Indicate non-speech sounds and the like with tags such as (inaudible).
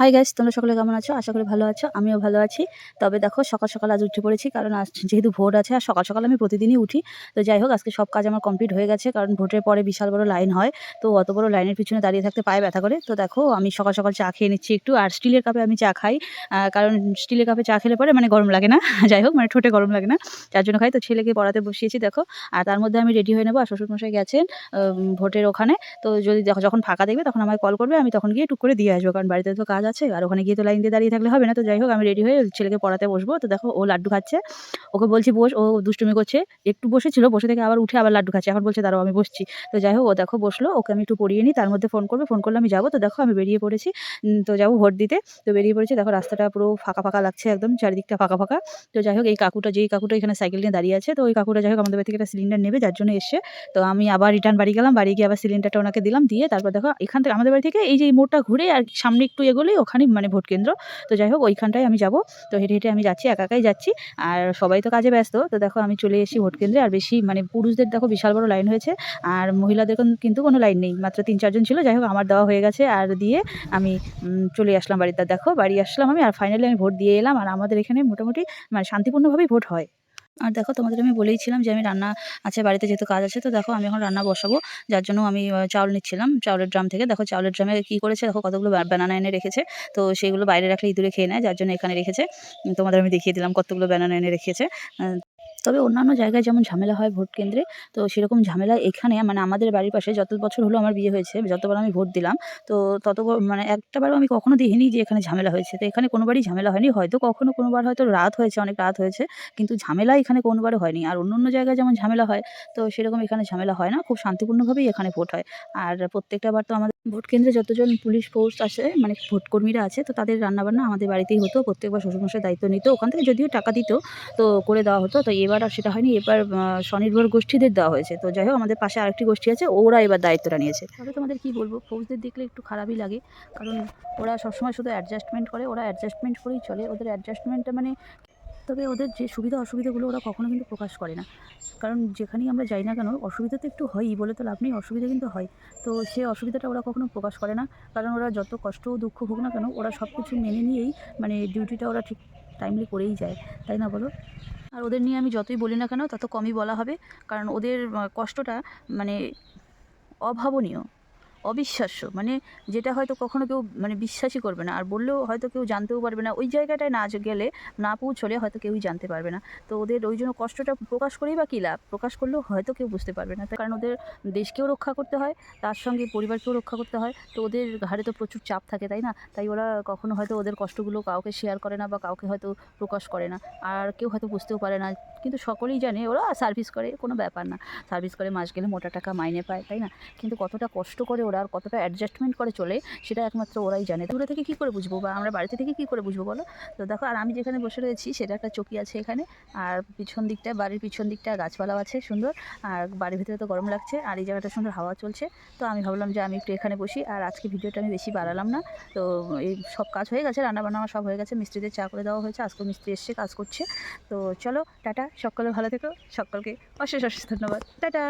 Hi guys তোমরা সকলে কেমন আছো? আশা করি ভালো আছো, আমিও ভালো আছি। তবে দেখো, সকাল সকাল আজ উঠে পড়েছি, কারণ আজ যেহেতু ভোট আছে, আর সকাল সকাল আমি প্রতিদিনই উঠি। তো যাই হোক, আজকে সব কাজ আমার কমপ্লিট হয়ে গেছে, কারণ ভোটের পরে বিশাল বড় লাইন হয়। তো অত বড় লাইনের পিছনে দাঁড়িয়ে থাকতে পায়ে ব্যথা করে। তো দেখো, আমি সকাল সকাল চা খেয়ে নিচ্ছি একটু, আর স্টিলের কাপে আমি চা খাই। কারণ স্টিলের কাপে চা খেলে পরে মানে গরম লাগে না। (laughs) যাই হোক মানে ঠোঁটে গরম লাগে না। যার জন্য খাই, তো ছেলেকে পড়াতে বসিয়েছি, দেখো। আর তার মধ্যে আমি রেডি হয়ে নেব, আর শ্বশুরমশাই গেছেন ভোটের ওখানে। তো যদি দেখো, যখন ফাঁকা দেখবে, তখন আমায় কল করবে, আমি তখন গিয়ে টুক করে দিয়ে আসব, কারণ বাড়িতে তো কাজ আছে, আর ওখানে গিয়ে তো লাইন দিয়ে দাঁড়িয়ে থাকলে হবে না। তো যাই হোক, আমি রেডি হয়ে ছেলেকে পড়াতে বসবো। তো দেখো, ও লাড্ডু খাচ্ছে। ওকে বলছি, বস, ও দুষ্টুমি করছে। একটু বসেছিল, বসে থেকে আবার উঠে আবার লাড্ডু খাচ্ছে। এখন বলছে, দাঁড়াও, আমি বসছি। তো যাই হোক, ও দেখো বসল। ওকে আমি একটু পড়িয়ে নিই, তার মধ্যে ফোন করবে। ফোন করলে আমি যাব। তো দেখো, আমি বেরিয়ে পড়েছি। তো যাব ভোট দিতে। তো বেরিয়ে পড়েছি। দেখো, রাস্তাটা পুরো ফাঁকা ফাঁকা লাগছে একদম, চারিদিকটা ফাঁকা ফাঁকা। তো যাই হোক, এই কাকুটা, যেই কাকুটা এখানে সাইকেল নিয়ে দাঁড়িয়ে আছে, তো ওই কাকুটা যাই হোক আমাদের থেকে একটা সিলিন্ডার নেবে, যার জন্য এসে তো আমি আবার রিটার্ন বাড়ি গেলাম। বাড়ি গিয়ে আবার সিলিন্ডারটা ওনাকে দিলাম। দিয়ে তারপর দেখো, এখান থেকে আমাদের বাড়ি থেকে এই যে মোড়টা ঘুরে আর সামনে একটু এগোলেই ওখানেই মানে ভোট কেন্দ্র। তো যাই হোক, ওইখানটায় আমি যাব। তো হেঁটে হেঁটে আমি যাচ্ছি, একা একাই যাচ্ছি। আর সবাই তো কাজে ব্যস্ত। তো দেখো, আমি চলে এসেছি ভোট কেন্দ্রে। আর বেশি মানে পুরুষদের দেখো বিশাল বড় লাইন হয়েছে। আর মহিলাদের কোন- কিন্তু কোনো লাইন নেই। মাত্র তিন, চারজন ছিল। যাই হোক, আমার দেওয়া হয়ে গেছে। আর দিয়ে আমি চলে আসলাম বাড়িতে দেখো, বাড়ি আসলাম আমি। আর ফাইনালি আমি ভোট দিয়ে এলাম। আর আমাদের এখানে মোটামুটি মানে শান্তিপূর্ণভাবেই ভোট হয়। আর দেখো তোমাদের আমি বলেইছিলাম যে আমি রান্না আছে, বাড়িতে যেহেতু কাজ আছে, তো দেখো আমি এখন রান্না বসাবো। যার জন্য আমি চাউল নিচ্ছিলাম, চাউলের ড্রাম থেকে। দেখো চাউলের ড্রামে কি করেছে? দেখো কতগুলো ব্যানানা এনে রেখেছে। তো সেগুলো বাইরে রাখলে ইঁদুরে খেয়ে নেয়, যার জন্য এখানে রেখেছে। তোমাদের আমি দেখিয়ে দিলাম কতগুলো ব্যানানা এনে রেখেছে। তবে অন্যান্য জায়গায় যেমন ঝামেলা হয় ভোট কেন্দ্রে, তো সেরকম ঝামেলা এখানে মানে আমাদের বাড়ির পাশে যত বছর হলো আমার বিয়ে হয়েছে, যতবার আমি ভোট দিলাম, তো তত মানে একটাবারও আমি কখনো দেখিনি যে এখানে ঝামেলা হয়েছে। তো এখানে কোনোবারই ঝামেলা হয়নি, হয়তো কখনো কোনোবার হয়তো রাত হয়েছে, অনেক রাত হয়েছে, কিন্তু ঝামেলা এখানে কোনোবারও হয়নি। আর অন্য অন্য জায়গায় যেমন ঝামেলা হয়, তো সেরকম এখানে ঝামেলা হয় না, খুব শান্তিপূর্ণভাবেই এখানে ভোট হয়। আর প্রত্যেকটা বার তো আমাদের ভোট কেন্দ্রে যতজন পুলিশ ফোর্স আছে মানে ভোটকর্মীরা আছে, তো তাদের রান্নাবান্না আমাদের বাড়িতেই হতো। প্রত্যেকবার শ্বশুরমশাই দায়িত্ব নিত। ওখান থেকে যদিও টাকা দিত, তো করে দেওয়া হতো। তো এবার আর সেটা হয়নি। এবার স্বনির্ভর গোষ্ঠীদের দেওয়া হয়েছে। তো যাই হোক, আমাদের পাশে আরেকটি গোষ্ঠী আছে, ওরা এবার দায়িত্বটা নিয়েছে। তবে তোমাদের কি বলব? ফৌজদের দেখলে একটু খারাপই লাগে। কারণ ওরা সবসময় শুধু অ্যাডজাস্টমেন্ট করে, ওরা অ্যাডজাস্টমেন্ট করেই চলে। ওদের অ্যাডজাস্টমেন্টটা মানে তবে ওদের যে সুবিধা অসুবিধাগুলো ওরা কখনো কিন্তু প্রকাশ করে না। কারণ যেখানেই আমরা যাই না কেন, অসুবিধা তো একটু হয়ই, বলে তো লাভ নেই, অসুবিধা কিন্তু হয়। তো সে অসুবিধাটা ওরা কখনো প্রকাশ করে না। কারণ ওরা যত কষ্ট দুঃখ হোক না কেন, ওরা সব কিছু মেনে নিয়েই মানে ডিউটিটা ওরা ঠিক টাইমলি করেই যায়। তাই না বলো? আর ওদের নিয়ে আমি যতই বলি না কেন, তত কমই বলা হবে। কারণ ওদের কষ্টটা মানে অভাবনীয়। অবিশ্বাস্য। মানে যেটা হয়তো কখনো কেউ মানে বিশ্বাসই করবে না। আর বললেও হয়তো কেউ জানতেও পারবে না। ওই জায়গাটায় না গেলে, না পৌঁছলে হয়তো কেউই জানতে পারবে না। তো ওদের ওই জন্য কষ্টটা প্রকাশ করেই বা কী লাভ? প্রকাশ করলেও হয়তো কেউ বুঝতে পারবে না। কারণ ওদের দেশকেও রক্ষা করতে হয়, তার সঙ্গে পরিবারকেও রক্ষা করতে হয়। তো ওদের ঘাড়ে তো প্রচুর চাপ থাকে, তাই না? তাই ওরা কখনো হয়তো ওদের কষ্টগুলো কাউকে শেয়ার করে না বা কাউকে হয়তো প্রকাশ করে না। আর কেউ হয়তো বুঝতেও পারে না। কিন্তু সকলেই জানে, ওরা সার্ভিস করে, কোনো ব্যাপার না। সার্ভিস করে মাস গেলে মোটা টাকা মাইনে পায়, তাই না? কিন্তু কতটা কষ্ট করে ওরা আর কতটা অ্যাডজাস্টমেন্ট করে চলে, সেটা একমাত্র ওরাই জানে। দূরে থেকে কী করে বুঝব বা আমরা বাড়িতে থেকে কী করে বুঝব বলো? তো দেখো, আর আমি যেখানে বসে রয়েছি, সেটা একটা চকি আছে এখানে, আর পিছন দিকটা বাড়ির পিছন দিকটা গাছপালাও আছে, সুন্দর। আর বাড়ির ভিতরে তো গরম লাগছে, আর এই জায়গাটা সুন্দর হাওয়া চলছে। তো আমি ভাবলাম যে আমি একটু এখানে বসি, আর আজকে ভিডিওটা আমি বেশি বাড়ালাম না। তো এই সব কাজ হয়ে গেছে রান্নাবান্না আমার সব হয়ে গেছে, মিস্ত্রিদের চা করে দেওয়া হয়েছে আজকে মিস্ত্রি এসছে, কাজ করছে। তো চলো, টাটা, সকলে ভালো থেকো, সকলকে অশেষ অশেষ ধন্যবাদ। টাটা!